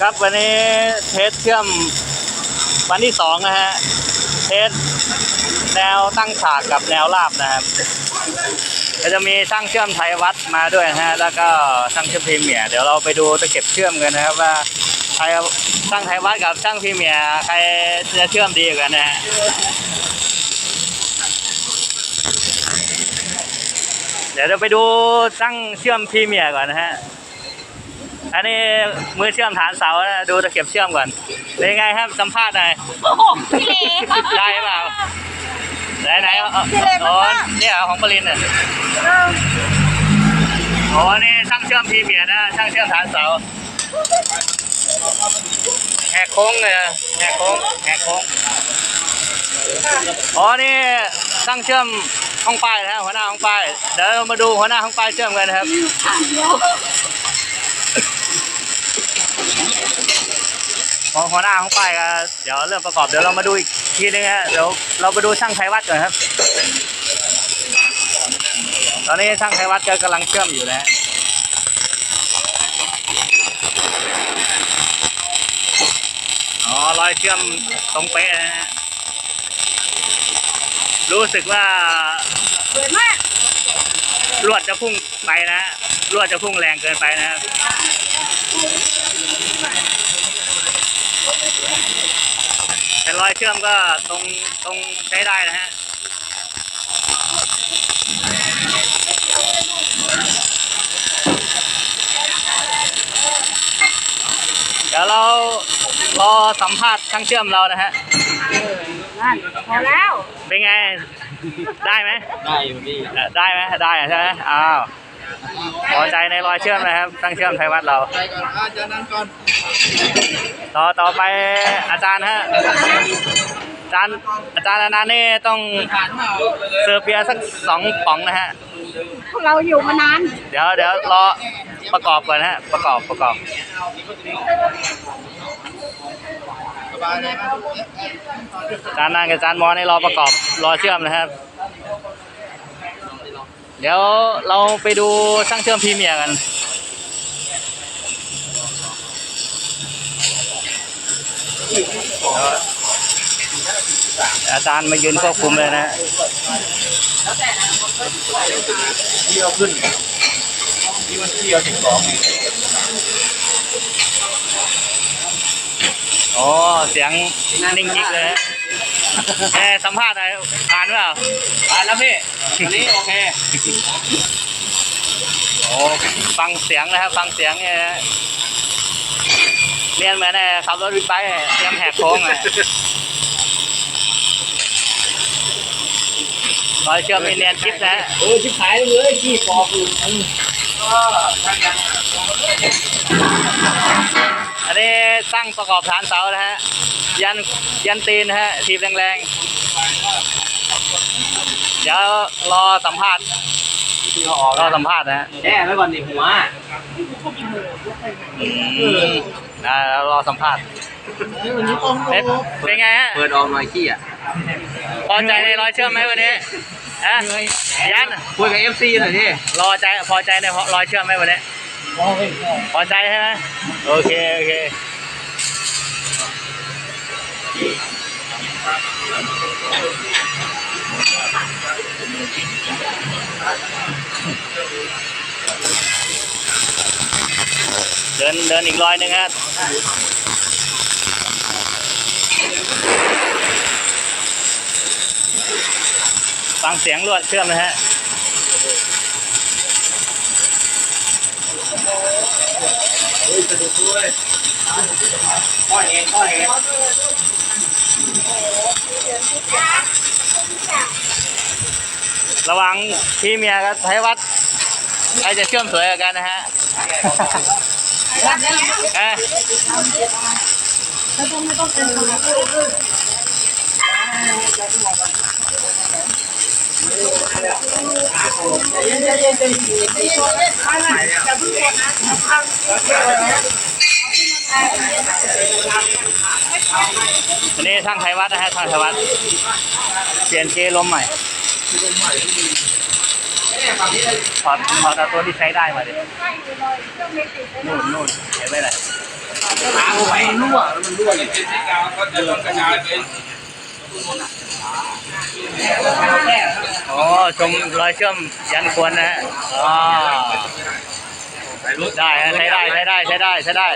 ครับวันนี้เทสเชื่อมวันที่สองนะฮะ เทสแนวตั้งฉากกับแนวราบนะครับก็จะมีช่างเชื่อมไทยวัดมาด้วยนะฮะ แล้วก็ช่างเชื่อมพรีเมียร์เดี๋ยวเราไปดูตะเข็บเชื่อมกันนะครับว่าใครช่างไทยวัดกับช่างพรีเมียร์ใครจะเชื่อมดีกว่ากันนะฮะเดี๋ยวเราไปดูช่างเชื่อมพรีเมียร์ก่อนนะฮะ อันนี้มือเชื่อมฐานเสานะดูตะเข็บเชื่อมก่อนเป็นยังไงครับสัมภาษณ์หน่อยโอ้โหพี่เลได้เปล่าไหนไหนๆเอาเอาพี่เล็กมากอ๋อเนี่ยเหรอของปรินเนี่ยอ๋อนี่ช่างเชื่อมพรีเมียร์นะช่างเชื่อมฐานเสาแหกโค้งเลยอะแหกโค้งแหกโค้งอ๋อนี่ช่างเชื่อมห้องป้ายนะฮะหัวหน้าห้องป้ายเดี๋ยวเรามาดูหัวหน้าห้องป้ายเชื่อมกันนะครับ พอหัวหน้าของป้ายก็เดี๋ยวเริ่มประกอบเดี๋ยวเรามาดูอีกทีนึงฮะเดี๋ยวเราไปดูช่างไทยวัดก่อนครับ ตอนนี้ช่างไทยวัดก็กำลังเชื่อมอยู่นะฮะอ๋อรอยเชื่อมตรงเป๊ะนะฮะรู้สึกว่าสวยมากลวดจะพุ่งไปนะลวดจะพุ่งแรงเกินไปนะครับ แต่รอยเชื่อมก็ตรงตรงใช้ได้นะฮะเดี๋ยวเรารอสัมภาษณ์ช่างเชื่อมเรานะฮะนั่นพอแล้ว เป็นไง ได้ไหมได้อยู่พี่เอ่อได้ไหมได้ใช่ไหมอ้าวพอใจในรอยเชื่อมนะครับช่างเชื่อมไทยวัดเรา ไปก่อนอาจารย์นั่นก่อน ต่อต่อไปอาจารย์ฮะ อาจารย์อาจารย์อนันต์นี่ต้องผ่านเปล่าเสิร์ฟเบียร์สักสองป๋องนะฮะพวกเราอยู่มานาน เดี๋ยวเดี๋ยวรอประกอบก่อนนะฮะ ประกอบประกอบสบายเลยครับอาจารย์นันกับอาจารย์มอนี่รอประกอบรอเชื่อมนะครับ เดี๋ยวเราไปดูช่างเชื่อมพรีเมียร์กัน อาจารย์มายืนควบคุมเลยนะฮะเที่ยวขึ้นนี่มันเที่ยวสิบสองไงโอ้เสียงนิ่งยิกเลยฮะแหมสัมภาษณ์หน่อยผ่านเปล่าผ่านแล้วพี่วันนี้โอเคโอ้ฟังเสียงนะครับ ฟังเสียงเนี่ยนะ เรียนเหมือนไอ้ขับรถบิ๊กไบค์เตรียมแหกโค้งอะรอยเชื่อมมีเนียนคลิปนะเออชิบหายเลยขี้ปอกอยู่ก็ทางยังอันนี้ตั้งประกอบฐานเสานะฮะ ยันยันตีนนะฮะทีบแรงๆ เดี๋ยวรอสัมภาษณ์ ที่เขาออกรอสัมภาษณ์นะฮะแน่ไว้ก่อนดิหัวอืมนะแล้วรอสัมภาษณ์เป็นเป็นไงฮะเปิดออกหน่อยขี้อะพอใจในรอยเชื่อมไหมวันนี้ฮะยันคุยกับเอฟซีหน่อยดิรอใจพอใจในรอยเชื่อมไหมวันนี้พอใจใช่ไหมโอเคโอเค ดินเดินอีกร้อยหนึ่งฮะฟังเสียงลวดเชื่อมนะฮะข้อเองข้อเองระวังพี่เมียกับไทยวัดใครจะเชื่อมสวยกันนะฮะ อ๊ะอันนี้ช่างไทยวัดนะฮะช่างไทยวัดเปลี่ยนเกลมใหม่ ถอดถอดเอาตัวที่ใช้ได้มาดินู่นนู่นเห็นไหมล่ะหาเข้าไปรั่วแล้วมันรั่วเลยเอออ๋อชมรอยเชื่อมยันควรนะฮะอ๋อได้ฮะใช้ได้ใช้ได้ใช้ได้ใช้ได้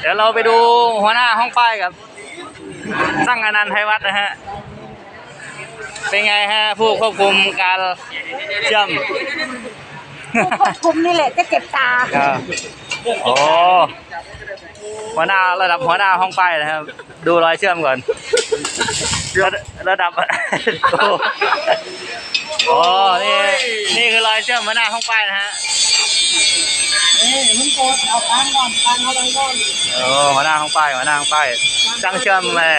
เดี๋ยวเราไปดูหัวหน้าห้องป้ายกับตั้งอนันต์ไทยวัฒน์นะฮะ เป็นไงฮะ ผู้ควบคุมการเชื่อมควบคุมนี่แหละจะเจ็บตาครับโอ้หัวหน้าระดับหัวหน้าห้องป้ายนะครับ ดูรอยเชื่อมก่อน ระระดับโอ้โอ้นี่นี่คือรอยเชื่อมหัวหน้าห้องป้ายนะฮะ เอ้ยมึงโกดเอาตังก่อนตังเอาตังก่อนโอ้หัวหน้าห้องป้ายหัวหน้าห้องป้ายช่างเชื่อมเอ่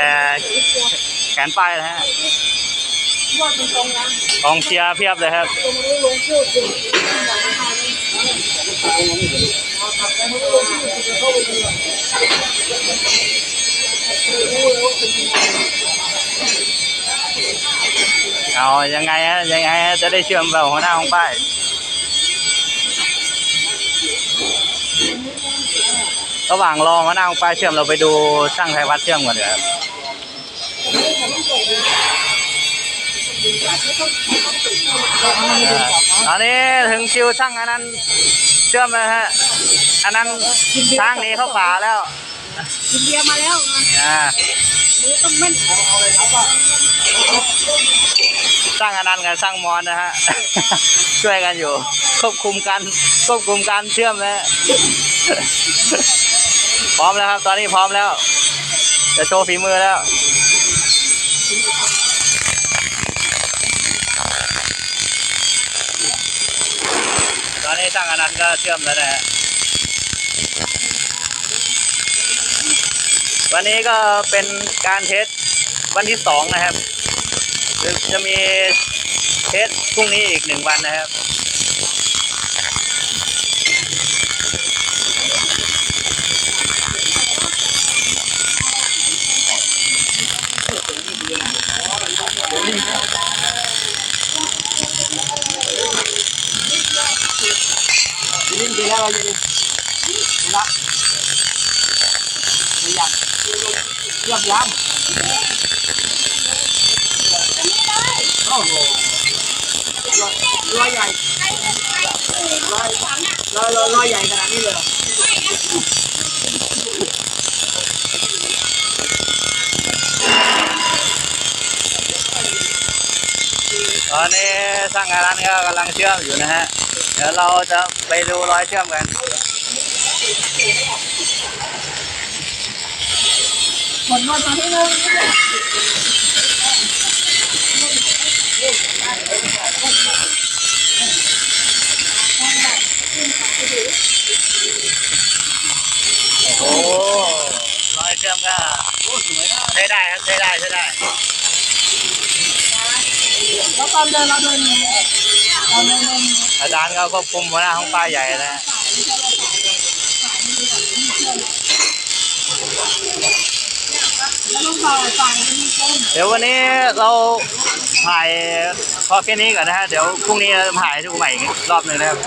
แขนป้ายนะฮะว่าตรงๆนกองเชียร์เพียบเลยครับตรงนี้ลงพูดถึงเอายังไงฮะยังไงฮะจะได้เชื่อมแบบหัวหน้าห้องป้าย ระหว่างรอหัวหน้าห้องป้ายเชื่อมเราไปดูช่างไทยวัดเชื่อมก่อนเดี๋ยวครับอ่าตอนนี้ถึงคิวช่างอันนั้นเชื่อมแล้วฮะ อันนั้นทางหนี้เข้าป่าแล้วกินเบียร์มาแล้วนะอ่ามือต้องแม่นสร้างอนันต์กับสร้างมอนนะฮะ ช่วยกันอยู่ ควบคุมการควบคุมการเชื่อมนะฮะ พร้อมแล้วครับ ตอนนี้พร้อมแล้ว จะโชว์ฝีมือแล้วตอนนี้สร้างอนันต์ก็เชื่อมแล้วนะฮะวันนี้ก็เป็นการเทสวันที่สองนะครับ จะมีเทสพรุ่งนี้อีกหนึ่งวันนะครับ ลิ้นดีแล้วเราจะละไม่อยาก เยี่ยมยามโอ้โหร้อยใหญ่ร้อยร้อยร้อยใหญ่ขนาดนี้เลยตอนนี้ช่างงานนั้นก็กำลังเชื่อมอยู่นะฮะ เดี๋ยวเราจะไปดูรอยเชื่อมกัน ผลว่าตอนที่นึงโอ้โหรอยเชื่อมก็ใช้ได้ครับใช้ได้ใช้ได้แล้วตอนเดินเราเดินยังไงตอนเดินเดินอาจารย์ก็ควบคุมหัวหน้าห้องป้าใหญ่นะ เดี๋ยววันนี้เราถ่ายพอแค่นี้ก่อนนะฮะ เดี๋ยวพรุ่งนี้เราจะถ่ายให้ดูใหม่อีกรอบหนึ่งนะครับ